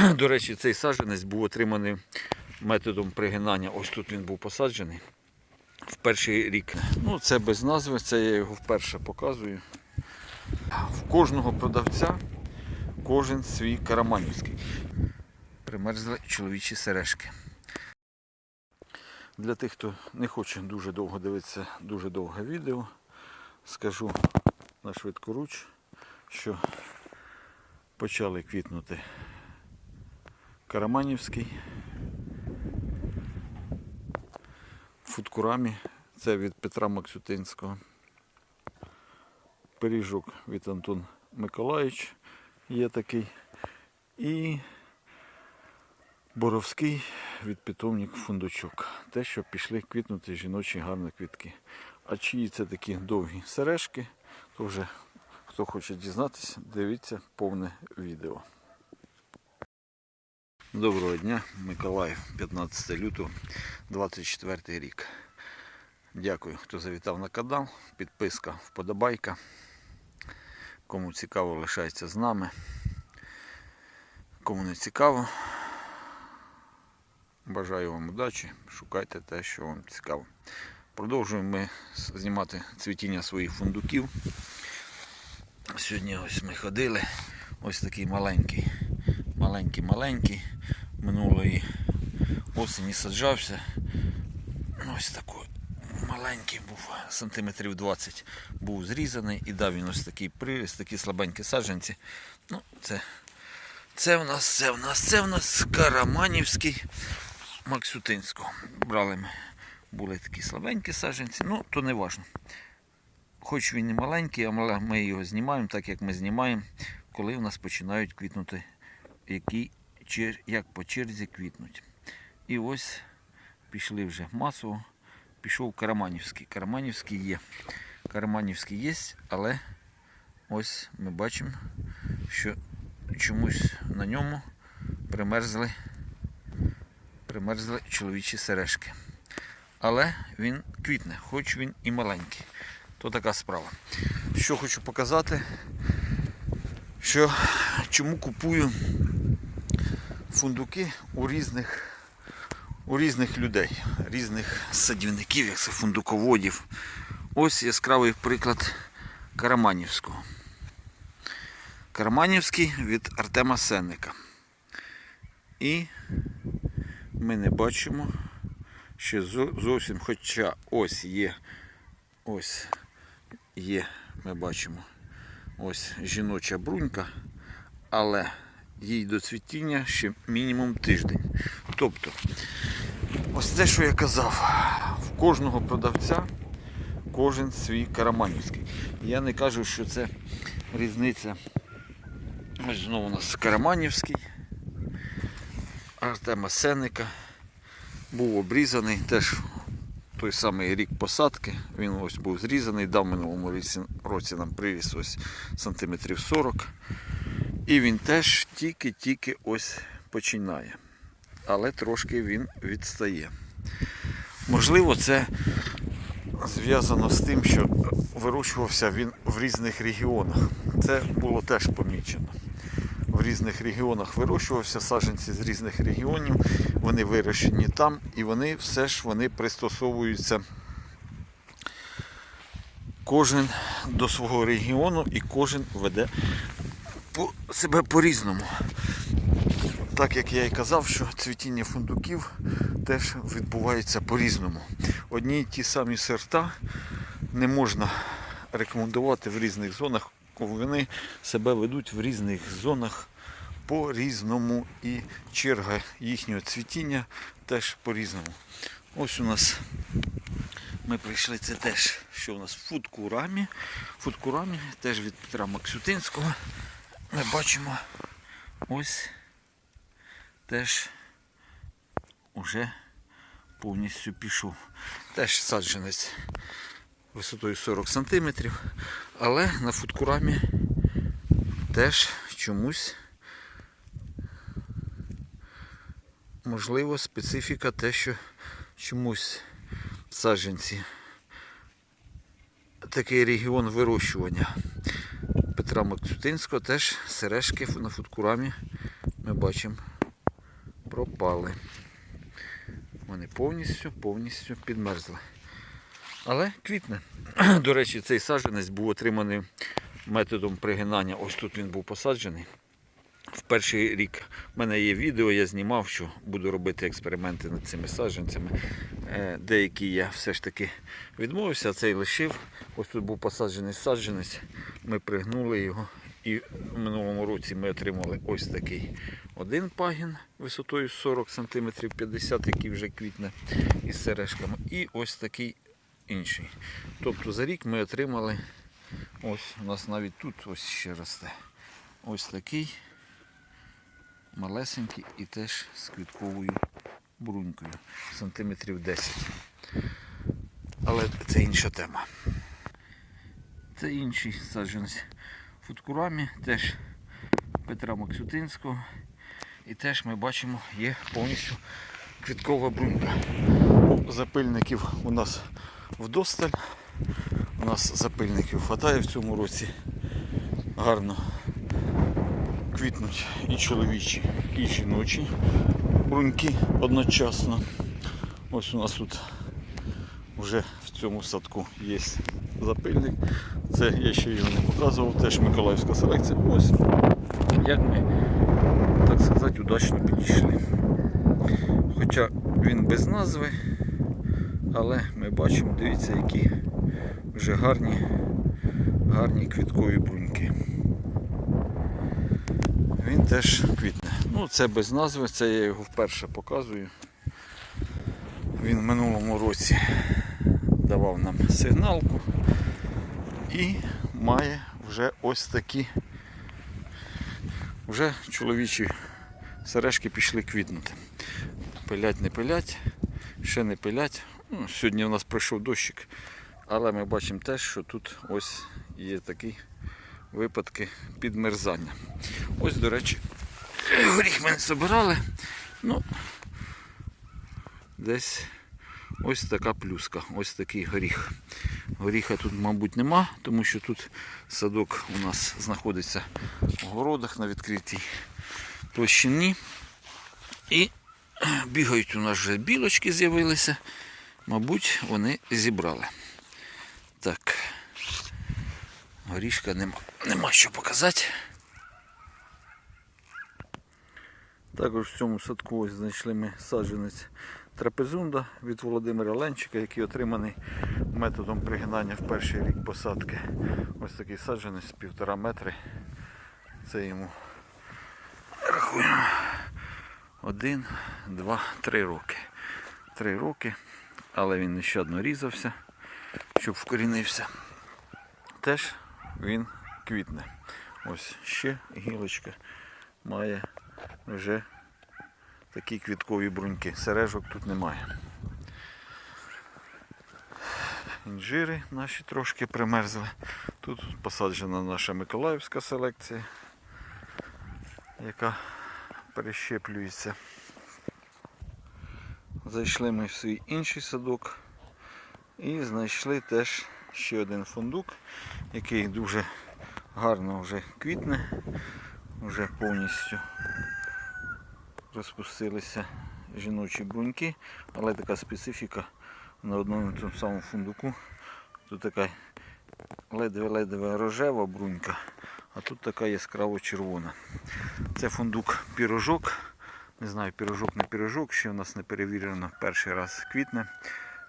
До речі, цей саджанець був отриманий методом пригинання. Ось тут він був посаджений в перший рік. Ну, це без назви, це я його вперше показую. В кожного продавця кожен свій караманівський. Примерзли чоловічі сережки. Для тих, хто не хоче дуже довго дивитися дуже довге відео, скажу на швидкоруч, що почали квітнути Караманівський. В Фудкурамі, це від Петра Максютинського. Пиріжок від Антон Миколаївич є такий. І Боровський від питомник фундучок. Те, що пішли квітнути жіночі гарні квітки. А чиї це такі довгі сережки, то вже хто хоче дізнатися, дивіться повне відео. Доброго дня, Миколаїв, 15 лютого, 24 рік. Дякую, хто завітав на канал. Підписка, вподобайка. Кому цікаво, лишається з нами. Кому не цікаво, бажаю вам удачі. Шукайте те, що вам цікаво. Продовжуємо ми знімати цвітіння своїх фундуків. Сьогодні ось ми ходили. Ось такий маленький, маленький, маленький. Минулої осені саджався. Ось такий маленький був, сантиметрів 20 був зрізаний і дав він ось такий приріст, такі слабенькі саджанці. Ну, це, це в нас, це в нас, це в нас Караманівський Максютинського. Брали ми, були такі слабенькі саджанці, ну то не важно. Хоч він і маленький, але ми його знімаємо так, як ми знімаємо, коли в нас починають квітнути, які, як по черзі квітнуть. І ось пішли вже масово, пішов Караманівський. Караманівський є. Караманівський є, але ось ми бачимо, що чомусь на ньому примерзли, примерзли чоловічі сережки. Але він квітне, хоч він і маленький. То така справа. Що хочу показати, що чому купую фундуки у різних, у різних людей, різних садівників, як це фундуководів. Ось яскравий приклад Караманівського. Караманівський від Артема Сенника. І ми не бачимо, що зовсім, хоча ось є, ось є, ми бачимо, ось жіноча брунька, але їй до цвітіння ще мінімум тиждень. Тобто, ось те, що я казав, в кожного продавця кожен свій караманівський. Я не кажу, що це різниця. Ось знову у нас Караманівський, Артема Сенника. Був обрізаний теж той самий рік посадки. Він ось був зрізаний, дав минулому році, нам приріс ось сантиметрів 40. І він теж тільки-тільки ось починає. Але трошки він відстає. Можливо, це зв'язано з тим, що вирощувався він в різних регіонах. Це було теж помічено. В різних регіонах вирощувався саджанці з різних регіонів, вони вирощені там, і вони все ж вони пристосовуються кожен до свого регіону і кожен веде себе по-різному. Так як я і казав, що цвітіння фундуків теж відбувається по-різному. Одні й ті самі сорта не можна рекомендувати в різних зонах, вони себе ведуть в різних зонах по-різному. І черга їхнього цвітіння теж по-різному. Ось у нас ми прийшли, це теж, що у нас в фудкурамі. Фудкурамі теж від Петра Максютинського. Ми бачимо ось теж уже повністю пішов. Теж саджанець висотою 40 см, але на фудкурамі теж чомусь можливо специфіка те, що чомусь саджанці такий регіон вирощування Петра Максютинського теж сережки на фудкурамі ми бачимо пропали. Вони повністю, повністю підмерзли. Але квітне. До речі, цей саджанець був отриманий методом пригинання. Ось тут він був посаджений. В перший рік в мене є відео, я знімав, що буду робити експерименти над цими саджанцями. Е, Деякі я все ж таки відмовився, а цей лишив. Ось тут був посаджений саджанець. Ми пригнули його. І в минулому році ми отримали ось такий один пагін висотою 40 см, 50 який вже квітне із сережками. І ось такий інший. Тобто за рік ми отримали, ось у нас навіть тут ось ще росте. Ось такий малесенький і теж з квітковою брунькою, сантиметрів 10. Але це інша тема. Це інший саджанець футкурамі, теж Петра Максютинського. І теж ми бачимо, є повністю квіткова брунька. Запильників у нас вдосталь. У нас запильників вистачає в цьому році. Гарно квітнуть і чоловічі, і жіночі бруньки одночасно. Ось у нас тут вже в цьому садку є запильник. Це я ще його не показував, теж Миколаївська селекція. Ось як ми, так сказати, удачно підійшли. Хоча він без назви, але ми бачимо, дивіться, які вже гарні, гарні квіткові бруньки. Він теж квітне. Ну, це без назви, це я його вперше показую. Він в минулому році давав нам сигналку і має вже ось такі вже чоловічі сережки пішли квітнути. Пилять, не пилять, ще не пилять. Ну, сьогодні у нас пройшов дощик, але ми бачимо теж, що тут ось є такі випадки підмерзання. Ось, до речі, горіх ми не збирали. Ну, десь ось така плюска, ось такий горіх. Горіха тут, мабуть, нема, тому що тут садок у нас знаходиться в городах на відкритій площині. І бігають у нас вже білочки з'явилися. Мабуть, вони зібрали. Так. Горішка нема, нема що показати. Також в цьому садку ось знайшли ми саджанець трапезунда від Володимира Ленчика, який отриманий методом пригинання в перший рік посадки. Ось такий саджанець півтора метри. Це йому рахуємо. Один, два, три роки. Три роки, але він нещадно різався, щоб вкорінився. Теж він квітне. Ось ще гілочка має вже такі квіткові бруньки. Сережок тут немає. Інжири наші трошки примерзли. Тут посаджена наша Миколаївська селекція, яка перещеплюється. Зайшли ми в свій інший садок і знайшли теж ще один фундук, який дуже гарно вже квітне, вже повністю розпустилися жіночі бруньки, але така специфіка на одному тому самому фундуку. Тут така ледве-ледве рожева брунька, а тут така яскраво червона. Це фундук пірожок. Не знаю, пірожок не пірожок, ще в нас не перевірено перший раз квітне.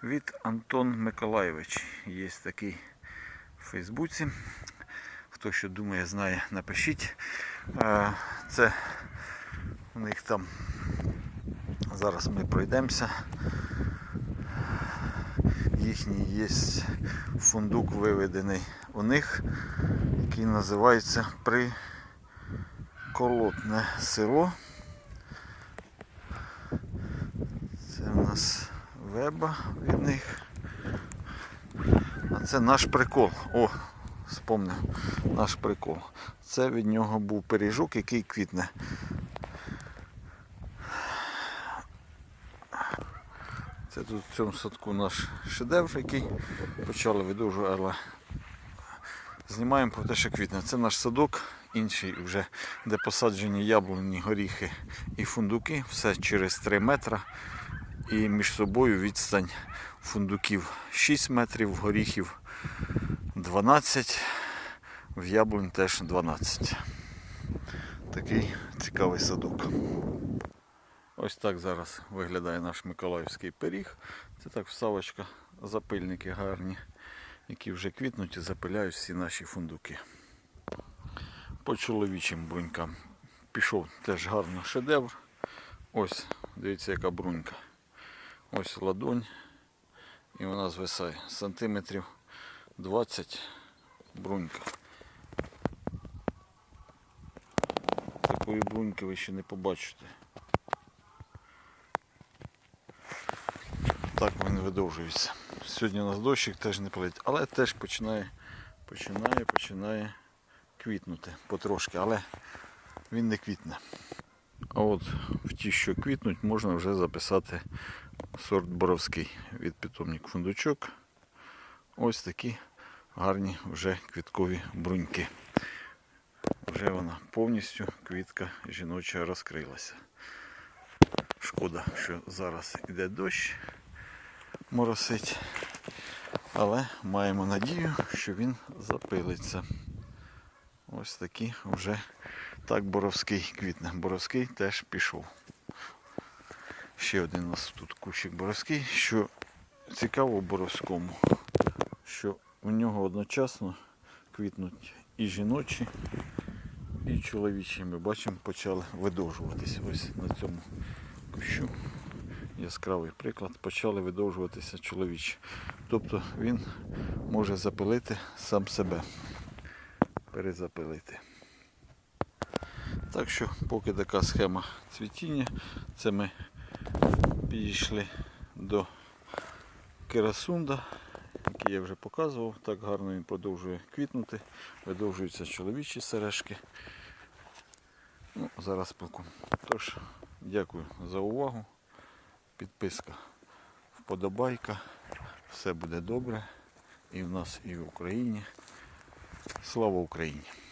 Від Антон Миколаєвич. Є такий в Фейсбуці. Хто що думає, знає, напишіть. Е, Це у них там зараз ми пройдемося. Їхній є фундук виведений у них, який називається Приколотне село. Це у нас веба від них. А це наш прикол. О, спомнив, наш прикол. Це від нього був пиріжок, який квітне. Це тут в цьому садку наш шедевр, який почали видовжувати, але знімаємо про те, що квітне. Це наш садок інший вже де посаджені яблуні, горіхи і фундуки, все через 3 метра. І між собою відстань фундуків 6 метрів, горіхів 12, в яблунь теж 12. Такий цікавий садок. Ось так зараз виглядає наш Миколаївський пиріг. Це так вставочка, запильники гарні, які вже квітнуть і запиляють всі наші фундуки. По чоловічим брунькам пішов теж гарно шедевр. Ось, дивіться, яка брунька. Ось ладонь. І вона звисає сантиметрів 20 брунька. Такої бруньки ви ще не побачите. Так він видовжується. Сьогодні у нас дощик теж не палить, але теж починає, починає, починає квітнути потрошки, але він не квітне. А от в ті, що квітнуть, можна вже записати сорт боровський від питомник фундучок. Ось такі гарні вже квіткові бруньки. Вже вона повністю квітка жіноча розкрилася. Шкода, що зараз іде дощ моросить. Але маємо надію, що він запилиться. Ось такі вже так боровський квітне. Боровський теж пішов. Ще один у нас тут кущик боровський, що цікаво боровському, що у нього одночасно квітнуть і жіночі, і чоловічі. Ми бачимо, почали видовжуватись. Ось на цьому кущу. Яскравий приклад, почали видовжуватися чоловічі. Тобто він може запилити сам себе, перезапилити. Так що, поки така схема цвітіння, це ми підійшли до керасунда, який я вже показував. Так гарно він продовжує квітнути, видовжуються чоловічі сережки. Ну, зараз пилку. Тож, дякую за увагу. Підписка, вподобайка. Все буде добре. І в нас, і в Україні. Слава Україні!